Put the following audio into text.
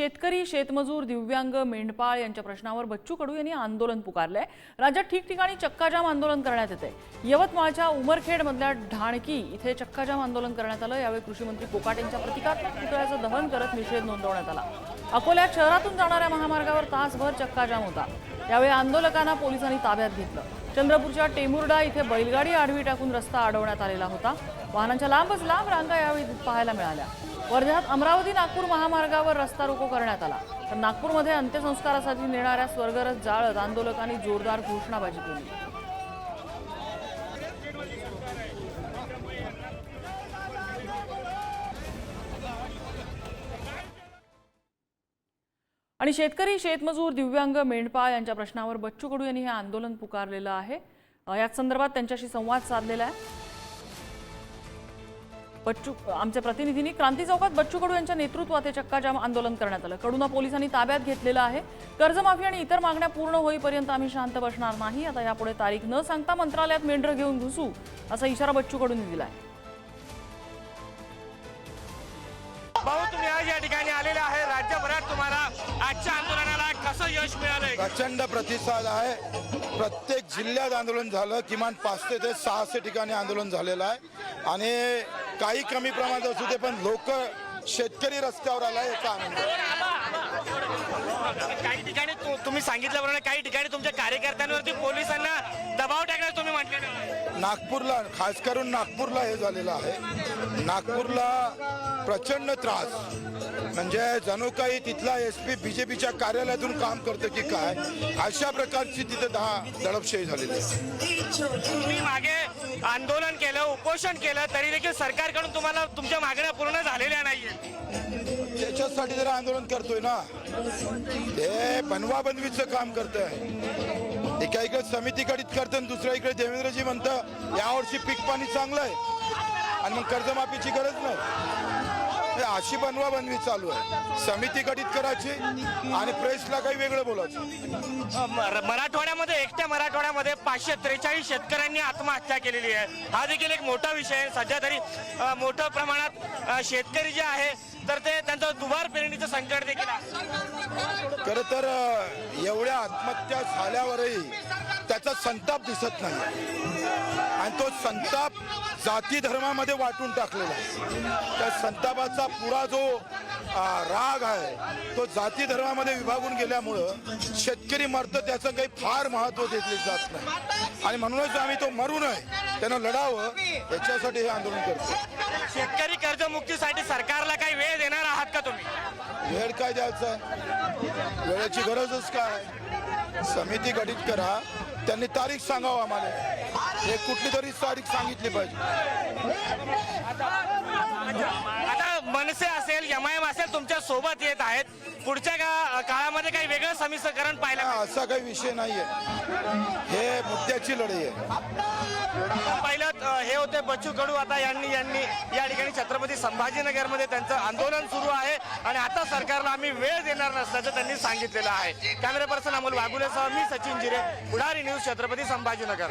शेतकरी शेतमजूर दिव्यांग मेंढपाळ यांच्या प्रश्नावर बच्चू कडू यांनी आंदोलन पुकारलंय. राज्यात ठिकठिकाणी चक्काजाम आंदोलन करण्यात येते यवतमाळच्या उमरखेडमधल्या ढाणकी इथे चक्काजाम आंदोलन करण्यात आलं. यावेळी कृषी मंत्री कोकाट यांच्या प्रतिकात्मक पुतळ्याचं दहन करत निषेध नोंदवण्यात आला. अकोल्यात शहरातून जाणाऱ्या महामार्गावर तासभर चक्काजाम होता. यावेळी आंदोलकांना पोलिसांनी ताब्यात घेतलं. चंद्रपूरच्या टेमुर्डा इथे बैलगाडी आडवी टाकून रस्ता अडवण्यात आलेला होता. वाहनांच्या लांबच लांब रांगा यावेळी पाहायला मिळाल्या. वर्ध्यात अमरावती नागपूर महामार्गावर रस्ता रोको करण्यात आला. तर नागपूरमध्ये अंत्यसंस्कारासाठी नेणाऱ्या स्वर्गरस जाळत आंदोलकांनी जोरदार घोषणाबाजी केली. आणि शेतकरी शेतमजूर दिव्यांग मेंढपाळ यांच्या प्रश्नावर बच्चू कडू यांनी हे आंदोलन पुकारलेलं आहे. याच संदर्भात त्यांच्याशी संवाद साधलेला आहे. बच्चू आमच्या प्रतिनिधींनी क्रांती चौकात बच्चू कडू यांच्या नेतृत्वात हे चक्काजाम आंदोलन करण्यात आलं. कडूना पोलिसांनी ताब्यात घेतलेलं आहे. कर्जमाफी आणि इतर मागण्या पूर्ण होईपर्यंत आम्ही शांत बसणार नाही. आता यापुढे तारीख न सांगता मंत्रालयात मेंढरं घेऊन घुसू असा इशारा बच्चू कडूंनी दिला आहे भाऊ तुम्ही आज या ठिकाणी आलेले आहे. राज्यभरात तुम्हाला आजच्या आंदोलनाला यश मिळालंय. प्रचंड प्रतिसाद आहे. प्रत्येक जिल्ह्यात आंदोलन झालं. किमान पाच ते सहाशे ठिकाणी आंदोलन झालेलं आहे. आणि काही कमी प्रमाणात असू दे पण लोक शेतकरी रस्त्यावर आला याचा आनंद. काही ठिकाणी तुम्ही सांगितल्याप्रमाणे काही ठिकाणी तुमच्या कार्यकर्त्यांवरती पोलिसांना दबाव टाकण्यास तुम्ही म्हटलेलं आहे. नागपूरला खास करून नागपूरला हे झालेलं आहे. नागपूरला प्रचंड त्रास. म्हणजे जणू काही तिथला एस पी बीजेपीच्या कार्यालयातून काम करतं की काय अशा प्रकारची तिथे दहा दडपशाही झालेली आहे तुम्ही मागे आंदोलन केलं उपोषण केलं तरी देखील सरकारकडून तुम्हाला तुमच्या मागण्या पूर्ण झालेल्या नाहीये त्याच्यासाठी जरा आंदोलन करतोय ना. ते बनवा बनवीचं काम करतंय. एका इकडे समिती गठीत करतं दुसऱ्या इकडे देवेंद्रजी म्हणतं यावर्षी पीक पाणी चांगलं आहे आणि मग कर्जमाफीची गरज नाही. अशी बनवा बनवी चालू आहे. समिती गठीत करायची आणि प्रेसला काही वेगळं बोलायचं. मर- मराठवाड्यामध्ये एकट्या मराठवाड्यामध्ये पाचशे त्रेचाळीस शेतकऱ्यांनी आत्महत्या केलेली आहे. हा देखील एक मोठा विषय आहे. सध्या तरी अ, मोठ्या प्रमाणात अ, शेतकरी जे आहे तर ते त्यांचं दुबार पेरणीचं संकट देखील आहे. खरं तर अं, एवढ्या आत्महत्या झाल्यावरही त्याचा संताप दिसत नाही आणि तो संताप जाती धर्मामध्ये वाटून टाकलेला आहे. त्या संतापाचा पुरा जो राग आहे तो जाती धर्मामध्ये विभागून गेल्यामुळं शेतकरी मरतं त्याचं काही फार महत्त्व घेतले जात नाही. आणि म्हणूनच आम्ही तो मरू नये त्यानं लढावं याच्यासाठी हे आंदोलन करतो शेतकरी कर्जमुक्तीसाठी सरकारला काही वेळ देणार आहात का तुम्ही? वेळ काय द्यायचा? वेळेची गरजच काय? समिती गठीत करा. त्यांनी तारीख सांगावं आम्हाला. एक कुठली तरी तारीख सांगितली पाहिजे. आता मनसे असेल एम आय एम असेल तुमच्यासोबत येत आहेत. पुढच्या का- काळामध्ये काही वेगळं समीकरण पाहायला हा, असा काही विषय नाहीये. हे मुद्द्याची लढाई आहे. पहिलं हे होते बच्चू कडू आता यांनी यांनी या ठिकाणी छत्रपती संभाजीनगरमध्ये त्यांचं आंदोलन सुरू आहे. आणि आता सरकारला आम्ही वेळ देणार नसल्याचं त्यांनी सांगितलेलं आहे. कॅमेरा पर्सन अमोल वाघुलेसह मी सचिन जिरे पुढारी न्यूज छत्रपती संभाजीनगर.